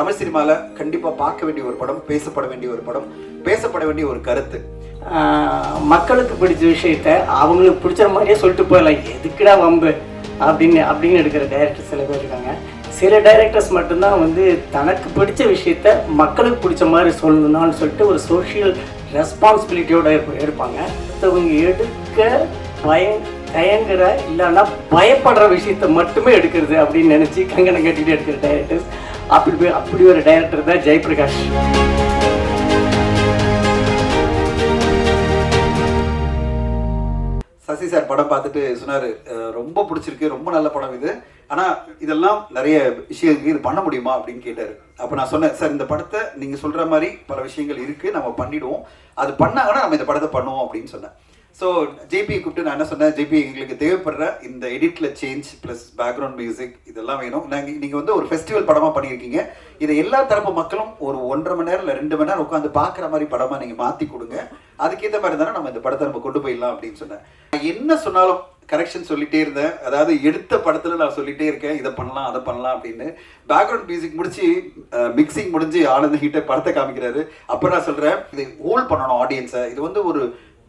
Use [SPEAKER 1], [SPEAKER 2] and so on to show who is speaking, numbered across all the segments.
[SPEAKER 1] தமிழ் சினிமாவில் கண்டிப்பாக பார்க்க வேண்டிய ஒரு படம் பேசப்பட வேண்டிய ஒரு படம் பேசப்பட வேண்டிய ஒரு கருத்து.
[SPEAKER 2] மக்களுக்கு பிடிச்ச விஷயத்த அவங்களுக்கு பிடிச்ச மாதிரியே சொல்லிட்டு போயிடலாம். எதுக்குடா வம்பு? அப்படின்னு அப்படின்னு எடுக்கிற டைரக்டர் சில பேர் இருக்காங்க. சில டைரக்டர்ஸ் மட்டும்தான் வந்து தனக்கு பிடிச்ச விஷயத்த மக்களுக்கு பிடிச்ச மாதிரி சொல்லணும்னு சொல்லிட்டு ஒரு சோஷியல் ரெஸ்பான்சிபிலிட்டியோட எடுப்பாங்க. மற்றவங்க எடுக்க பய தயங்குற இல்லைன்னா பயப்படுற விஷயத்த மட்டுமே எடுக்கிறது அப்படின்னு நினச்சி கங்கணம் கட்டிட்டு எடுக்கிற டைரக்டர்ஸ் அப்படி அப்படி ஒரு டைரக்டர் தான் ஜெயபிரகாஷ்.
[SPEAKER 1] சசி சார் படம் பார்த்துட்டு சொன்னாரு ரொம்ப பிடிச்சிருக்கு ரொம்ப நல்ல படம் இது. ஆனால் இதெல்லாம் நிறைய விஷயங்கள் இது பண்ண முடியுமா? அப்படின்னு கேட்டார். அப்போ நான் சொன்னேன் சார் இந்த படத்தை நீங்கள் சொல்கிற மாதிரி பல விஷயங்கள் இருக்குது நம்ம பண்ணிடுவோம். அது பண்ணாங்கன்னா நம்ம இந்த படத்தை பண்ணுவோம் அப்படின்னு சொன்னேன். ஸோ ஜேபி கூப்பிட்டு நான் என்ன சொன்னேன்? ஜேபி எங்களுக்கு தேவைப்படுற இந்த எடிட்டில் சேஞ்ச் ப்ளஸ் பேக்ரவுண்ட் மியூசிக் இதெல்லாம் வேணும். நாங்கள் நீங்கள் வந்து ஒரு ஃபெஸ்டிவல் படமாக பண்ணியிருக்கீங்க. இதை எல்லா தரப்பு மக்களும் ஒரு ஒன்றரை மணி நேரம் இல்லை ரெண்டு மணி நேரம் உட்காந்து பார்க்குற மாதிரி படமாக நீங்கள் மாற்றி கொடுங்க. அதுக்கேற்ற மாதிரி தானே நம்ம இந்த படத்தை நம்ம கொண்டு போயிடலாம் அப்படின்னு சொன்னேன். நான் என்ன சொன்னாலும் கரெக்ஷன் சொல்லிட்டே இருந்தேன். அதாவது எடுத்த படத்தில் நான் சொல்லிட்டே இருக்கேன். இதை பண்ணலாம் அதை பண்ணலாம் அப்படின்னு. பேக்ரவுண்ட் மியூசிக் முடிச்சு மிக்சிங் முடிஞ்சு ஆனந்த ஹீட்டை படத்தை காமிக்கிறாரு. அப்புறம் நான் சொல்கிறேன் இது ஹோல்ட் பண்ணணும் ஆடியன்ஸை இது வந்து ஒரு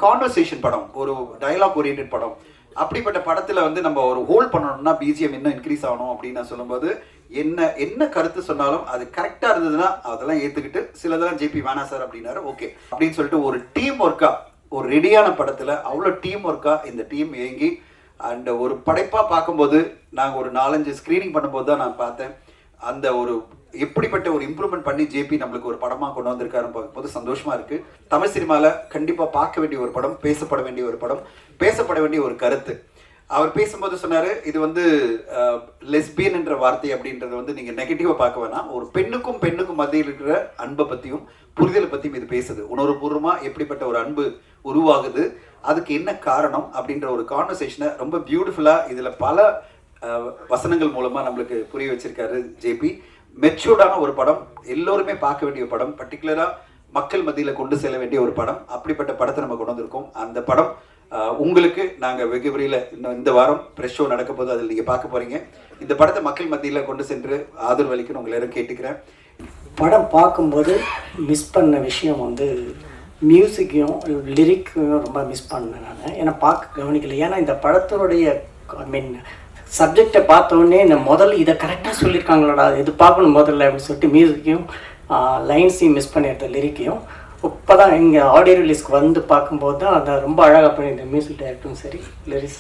[SPEAKER 1] கான்வர்சேஷன் படம் ஒரு டைலாக் ஓரியன்ட் படம். அப்படிப்பட்ட படத்தில் வந்து நம்ம ஒரு ஹோல்ட் பண்ணணும்னா பிஜிஎம் இன்னும் இன்க்ரீஸ் ஆகணும் அப்படின்னு நான் சொல்லும்போது என்ன என்ன கருத்து சொன்னாலும் அது கரெக்டாக இருந்ததுன்னா அதெல்லாம் ஏற்றுக்கிட்டு சிலதெல்லாம் ஜேபி வேணா சார் அப்படின்னாரு. ஓகே அப்படின்னு சொல்லிட்டு ஒரு டீம் ஒர்க்காக ஒரு ரெடியான படத்தில் அவ்வளோ டீம் ஒர்க்காக இந்த டீம் இயங்கி அண்ட் ஒரு படைப்பாக பார்க்கும்போது நாங்கள் ஒரு நாலஞ்சு ஸ்க்ரீனிங் பண்ணும்போது தான் நான் பார்த்தேன். அந்த ஒரு எப்படிப்பட்ட ஒரு இம்ப்ரூவ்மெண்ட் பண்ணி ஜேபி நம்மளுக்கு ஒரு படமா கொண்டு வந்திருக்காருன்னு பார்க்கும்போது சந்தோஷமா இருக்கு. தமிழ் சினிமால கண்டிப்பா பார்க்க வேண்டிய ஒரு படம் பேசப்பட வேண்டிய ஒரு படம் பேசப்பட வேண்டிய ஒரு கருத்து. அவர் பேசும்போது சொன்னாரு இது வந்து லெஸ்பியன் என்ற வார்த்தை அப்படின்றத வந்து நீங்க நெகட்டிவா பார்க்க வேணாம். ஒரு பெண்ணுக்கும் பெண்ணுக்கும் மத்தியில் இருக்கிற அன்பை பத்தியும் புரிதலை பத்தியும் இது பேசுது. உணர்வுபூர்வமா எப்படிப்பட்ட ஒரு அன்பு உருவாகுது அதுக்கு என்ன காரணம் அப்படின்ற ஒரு கான்வர்சேஷனை ரொம்ப பியூட்டிஃபுல்லா இதுல பல வசனங்கள் மூலமா நம்மளுக்கு புரிய வச்சிருக்காரு ஜேபி மெச்சூர்டான ஒரு படம் எல்லோருமே பார்க்க வேண்டிய படம் பர்டிகுலராக மக்கள் மத்தியில் கொண்டு செல்ல வேண்டிய ஒரு படம் அப்படிப்பட்ட படத்தை நம்ம கொண்டு வந்திருக்கோம். அந்த படம் உங்களுக்கு நாங்கள் வெகு விரையில் இன்னும் இந்த வாரம் ப்ரெஷ் ஷோ நடக்க போது அதில் நீங்கள் பார்க்க போகிறீங்க இந்த படத்தை மக்கள் மத்தியில் கொண்டு சென்று ஆதரவு அளிக்கணும் உங்களை எல்லாரும் கேட்டுக்கிறேன்.
[SPEAKER 2] படம் பார்க்கும்போது மிஸ் பண்ண விஷயம் வந்து மியூசிக்கையும் லிரிக்கையும் ரொம்ப மிஸ் பண்ணேன் நான். ஏன்னா பார்க்க கவனிக்கல. ஏன்னா இந்த படத்தினுடைய ஐ மீன் சப்ஜெக்டை பார்த்தோடனே நான் முதல்ல இதை கரெக்டாக சொல்லியிருக்காங்களோடா இது பார்க்கணும் முதல்ல அப்படின்னு சொல்லிட்டு மியூசிக்கையும் லைன்ஸையும் மிஸ் பண்ணிடுறது லிரிக்கையும் இப்போ தான் இங்கே ஆடியோ ரிலீஸ்க்கு வந்து பார்க்கும்போது தான் அதை ரொம்ப அழகாக பண்ணியிருந்தேன் மியூசிக் டைரக்டரும் சரி லிரிக்ஸ்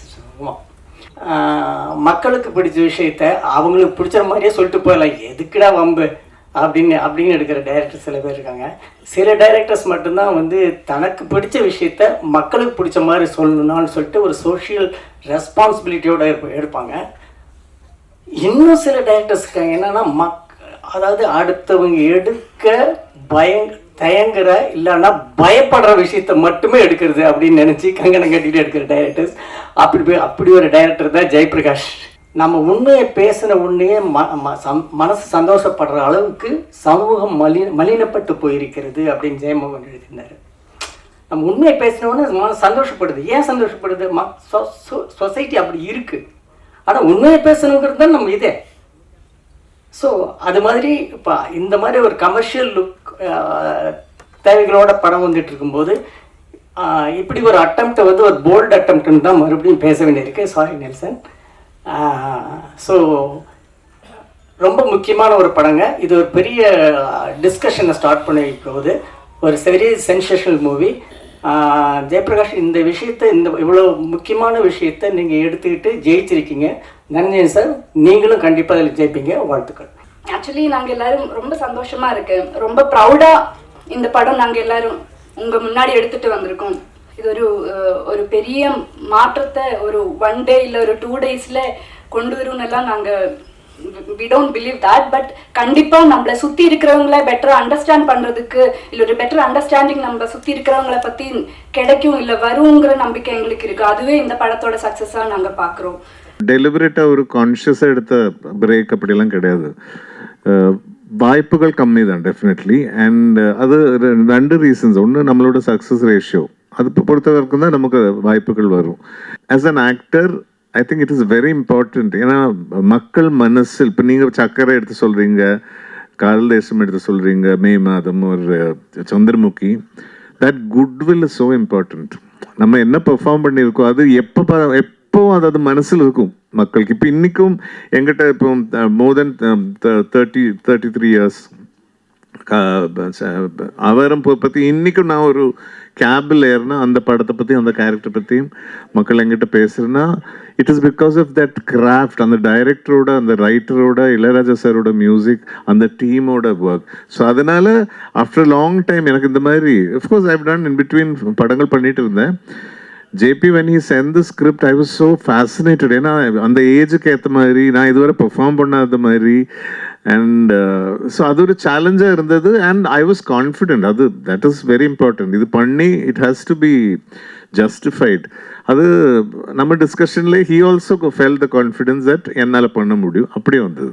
[SPEAKER 2] மக்களுக்கு பிடிச்ச விஷயத்த அவங்களுக்கு பிடிச்ச மாதிரியே சொல்லிட்டு போயிடலாம். எதுக்குடா வம்பு? அப்படின்னு அப்படின்னு எடுக்கிற டைரக்டர் சில பேர் இருக்காங்க. சில டைரக்டர்ஸ் மட்டும்தான் வந்து தனக்கு பிடிச்ச விஷயத்த மக்களுக்கு பிடிச்ச மாதிரி சொல்லணும்னு சொல்லிட்டு ஒரு சோஷியல் ரெஸ்பான்சிபிலிட்டியோட எடுப்பாங்க. இன்னும் சில டைரக்டர்ஸ் இருக்காங்க என்னன்னா மக் அதாவது அடுத்தவங்க எடுக்க பயங் தயங்குற இல்லைன்னா பயப்படுற விஷயத்த மட்டுமே எடுக்கிறது அப்படின்னு நினச்சி கங்கணம் கட்டிட்டு எடுக்கிற டைரக்டர்ஸ் அப்படி போய் அப்படி ஒரு டைரக்டர் தான் ஜெயபிரகாஷ். நம்ம உண்மையை பேசின உண்மையே ம ம- சம்- மனசு சந்தோஷப்படுற அளவுக்கு சமூகம் மலி மலினப்பட்டு போயிருக்கிறது அப்படின்னு ஜெயமோகன் எழுதினார் நம்ம உண்மையை பேசினோன்னு மனசு சந்தோஷப்படுது. ஏன் சந்தோஷப்படுது? ம சொசைட்டி அப்படி இருக்குது ஆனால் உண்மையை பேசணுங்கிறது தான் நம்ம இதே. ஸோ அது மாதிரி இப்போ இந்த மாதிரி ஒரு கமர்ஷியல் லுக் தேவைகளோட படம் வந்துட்டு இருக்கும்போது இப்படி ஒரு அட்டம்ப்டை வந்து ஒரு போல்டு அட்டம்ப்ட்னு தான் மறுபடியும் பேச வேண்டியிருக்கு. சாரி நெல்சன் ஸோ ரொம்ப முக்கியமான ஒரு படங்க. இது ஒரு பெரிய டிஸ்கஷனை ஸ்டார்ட் பண்ணி போகுது. ஒரு வெரி சென்சேஷனல் மூவி ஜெயபிரகாஷ் இந்த விஷயத்தை இந்த இவ்வளோ முக்கியமான விஷயத்தை நீங்கள் எடுத்துக்கிட்டு ஜெயிச்சிருக்கீங்க. நன்றி சார் நீங்களும் கண்டிப்பாக அதில் ஜெயிப்பீங்க. வாழ்த்துக்கள்.
[SPEAKER 3] ஆக்சுவலி நாங்கள் எல்லாரும் ரொம்ப சந்தோஷமாக இருக்கு. ரொம்ப ப்ரௌடாக இந்த படம் நாங்கள் எல்லாரும் உங்கள் முன்னாடி எடுத்துகிட்டு வந்திருக்கோம். இது ஒரு ஒரு பெரிய மாற்றத்தை ஒரு ஒன் டே இல்ல ஒரு டூ டேஸ்ல கொண்டு வரும்னு எல்லாம் நாங்க we don't believe that but கண்டிப்பா நம்மள சுத்தி இருக்கிறவங்கள பெட்டராக அண்டர்ஸ்டாண்ட் பண்றதுக்கு இல்ல ஒரு பெட்டர் அண்டர்ஸ்டாண்டிங் நம்ம சுத்தி இருக்கிறவங்கள பத்தி கிடைக்கும் இல்ல வருங்கிற நம்பிக்கை எங்களுக்கு இருக்குது அதுவே இந்த படத்தோட சக்ஸஸாக நாங்க பாக்குறோம்
[SPEAKER 4] டெலிபரேட்டாக ஒரு கான்ஷியஸாக எடுத்த பிரேக் அப்படிலாம் கிடையாது வாய்ப்புகள் கம்மி தான் டெஃபினெட்லி அண்ட் அது ரெண்டு ரீசன்ஸ் ஒன்று நம்மளோட சக்ஸஸ் ரேஷியோ அது பொறுத்தவரைக்கும் பொறுத்த வரைக்கும் தான் நமக்கு வாய்ப்புகள் வரும். As an actor I think it is very important ஏன்னா மக்கள் மனசில் இப்போ நீங்கள் சக்கரை எடுத்து சொல்கிறீங்க காதல் தேசம் எடுத்து சொல்கிறீங்க மே மாதம் ஒரு Chandramukhi that goodwill is so important நம்ம என்ன பெர்ஃபார்ம் பண்ணியிருக்கோம் அது எப்போ எப்போவும் எப்போ அது அது மனசில் இருக்கும். மக்களுக்கு இப்போ இன்றைக்கும் எங்கிட்ட இப்போ more than thirty thirty three years அவரை பற்றி இன்றைக்கும் நான் ஒரு கேபில் ஏறினா அந்த படத்தை பற்றி அந்த கேரக்டர் பற்றியும் மக்கள் எங்கிட்ட பேசுகிறேன்னா it is because of that craft அந்த டைரக்டரோட அந்த ரைட்டரோட இளையராஜா சாரோட மியூசிக் அந்த டீமோட ஒர்க் ஸோ அதனால ஆஃப்டர் லாங் டைம் எனக்கு இந்த மாதிரி of course I've done in between படங்கள் பண்ணிட்டு இருந்தேன். JP when he sent the script I was so fascinated ஏன்னா அந்த ஏஜுக்கு ஏற்ற மாதிரி நான் இதுவரை பெர்ஃபார்ம் பண்ணாத மாதிரி அண்ட் ஸோ அது ஒரு சேலஞ்சாக இருந்தது அண்ட் ஐ வாஸ் கான்ஃபிடென்ட் அது தட் இஸ் வெரி இம்பார்ட்டன்ட் இது பண்ணி it has to be justified அது நம்ம டிஸ்கஷன்லேயே he also fell the confidence that என்னால் பண்ண முடியும் அப்படியே வந்தது